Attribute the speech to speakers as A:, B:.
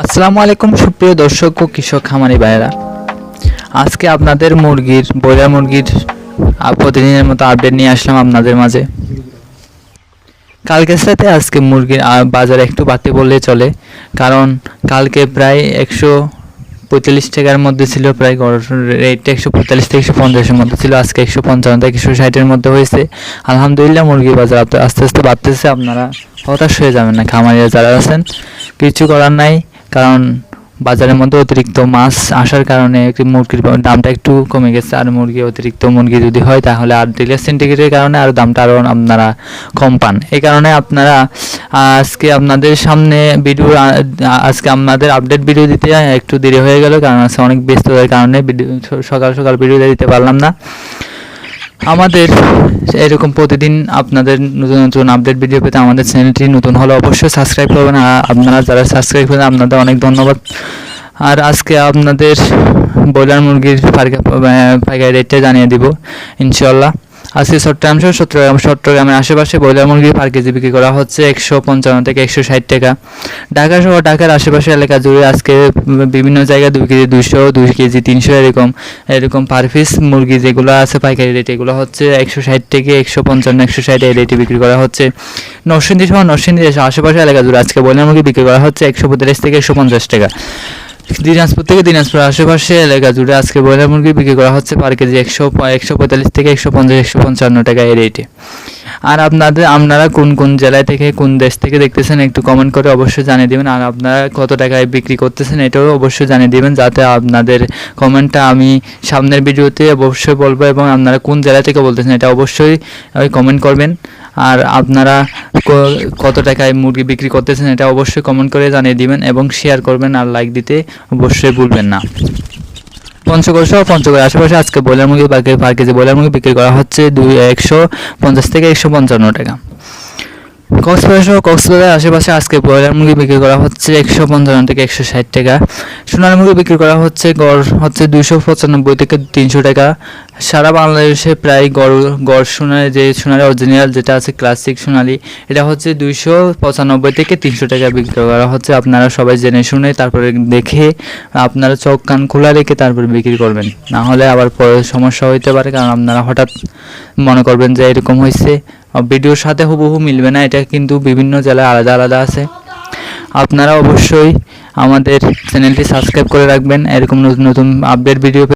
A: আসসালামু আলাইকুম, সুপ্রিয় দর্শক ও কৃষক খামারি ভাইয়েরা। আজকে আপনাদের মুরগির, ব্রয়লার মুরগির প্রতিদিনের মতো আপডেট নিয়ে আসলাম আপনাদের মাঝে। কালকের সাথে আজকে মুরগির বাজার একটু বাড়তে বললে চলে, কারণ কালকে প্রায় একশো পঁয়তাল্লিশ টাকার মধ্যে ছিল, প্রায় রেটটা একশো পঁয়তাল্লিশ থেকে একশো পঞ্চাশের মধ্যে ছিল, আজকে একশো পঞ্চান্ন থেকে একশো ষাটের মধ্যে হয়েছে। আলহামদুলিল্লাহ মুরগির বাজার আস্তে আস্তে বাড়তেছে, আপনারা হতাশ হয়ে যাবেন না, খামারিরা যারা আছেন, কিছু করার নাই। কারণ বাজারের মধ্যে অতিরিক্ত মাছ আসার কারণে একটি মুরগির দামটা একটু কমে গেছে। আর মুরগি, অতিরিক্ত মুরগি যদি হয় তাহলে আর ডিলার সিন্ডিকেটের কারণে আরও দামটা আরও আপনারা কম পান। এই কারণে আপনারা আজকে আপনাদের সামনে ভিডিও আজকে আপনাদের আপডেট ভিডিও দিতে একটু দেরি হয়ে গেল, কারণ আজকে অনেক ব্যস্ততার কারণে ভিডিও সকাল সকাল ভিডিও দিতে পারলাম না। আমাদের এরকম প্রতিদিন আপনাদের নতুন নতুন আপডেট ভিডিও পেতে আমাদের চ্যানেলটি নতুন হলে অবশ্যই সাবস্ক্রাইব করবেন। আর আপনারা যারা সাবস্ক্রাইব করেন, আপনাদের অনেক ধন্যবাদ। আর আজকে আপনাদের ব্রয়লার মুরগির পাইকা- পাইকারি রেটটা জানিয়ে দিব ইনশাল্লাহ আজকে চট্টগ্রাম সহ চট্টগ্রাম, চট্টগ্রামের আশেপাশে ব্রয়লার মুরগি পার কেজি বিক্রি করা হচ্ছে একশো পঞ্চান্ন থেকে একশো ষাট টাকা। ঢাকা সহ ঢাকার আশেপাশে এলাকা জুড়ে আজকে বিভিন্ন জায়গায় দুই কেজি দুইশো, দুই কেজি তিনশো এরকম এরকম পার পিস মুরগি যেগুলো আছে, পাইকারি রেট এগুলো হচ্ছে একশো ষাট থেকে একশো পঞ্চান্ন, একশো ষাট এই রেটে বিক্রি করা হচ্ছে। নরসিংদী সহ নরসিংদী আশেপাশে এলাকা জুড়ে আজকে ব্রয়লার মুরগি বিক্রি করা হচ্ছে একশো পঁয়তাল্লিশ থেকে একশো পঞ্চাশ টাকা। দিনাজপুর থেকে দিনাজপুর আশেপাশে এলাকা জুড়ে আজকে ব্রয়লার মুরগি বিক্রি করা হচ্ছে পার কেজি একশো একশো পঁয়তাল্লিশ থেকে একশো পঞ্চাশ, একশো পঞ্চান্ন টাকা এই রেটে আর আপনাদের, আপনারা কোন কোন জেলায় থেকে, কোন দেশ থেকে দেখতেছেন একটু কমেন্ট করে অবশ্যই জানিয়ে দিবেন। আর আপনারা কত টাকায় বিক্রি করতেছেন এটাও অবশ্যই জানিয়ে দিবেন, যাতে আপনাদের কমেন্টটা আমি সামনের ভিডিওতে অবশ্যই বলব এবং আপনারা কোন জেলা থেকে বলতেছেন এটা অবশ্যই কমেন্ট করবেন। আর আপনারা কত টাকায় মুরগি বিক্রি করতেছেন এটা অবশ্যই কমেন্ট করে জানিয়ে দিবেন এবং শেয়ার করবেন আর লাইক দিতে অবশ্যই ভুলবেন না। পঞ্চগড় সহ পঞ্চগড়ের আশেপাশে আজকে ব্রয়লার মুরগি per kg per kg broiler মুরগি বিক্রি করা হচ্ছে দুই, একশো পঞ্চাশ থেকে একশো পঞ্চান্ন টাকা। কক্সবাজার সহ কক্সবাজারের আশেপাশে আজকে ব্রয়লার মুরগি বিক্রি করা হচ্ছে একশো পঞ্চান্ন থেকে একশো ষাট টাকা। সোনার মুরগি বিক্রি করা হচ্ছে গড় হচ্ছে দুইশো পঁচানব্বই থেকে তিনশো টাকা। সারা বাংলাদেশে প্রায় গড় গড় সোনার যে সোনালি অরিজিনাল যেটা আছে ক্লাসিক সোনালি, এটা হচ্ছে দুইশো পঁচানব্বই থেকে তিনশো টাকা বিক্রি করা হচ্ছে। আপনারা সবাই জেনে শুনে তারপরে দেখে আপনারা চোখ, কান খোলা রেখে তারপরে বিক্রি করবেন। না হলে আবার পরে সমস্যা হইতে পারে, কারণ আপনারা হঠাৎ মনে করবেন যে এরকম হয়েছে ভিডিওর সাথে হুবহু মিলবে না, এটা কিন্তু বিভিন্ন জেলায় আলাদা আলাদা আছে। আপনারা অবশ্যই আমাদের চ্যানেলটি সাবস্ক্রাইব করে রাখবেন। এরকম নতুন নতুন আপডেট ভিডিও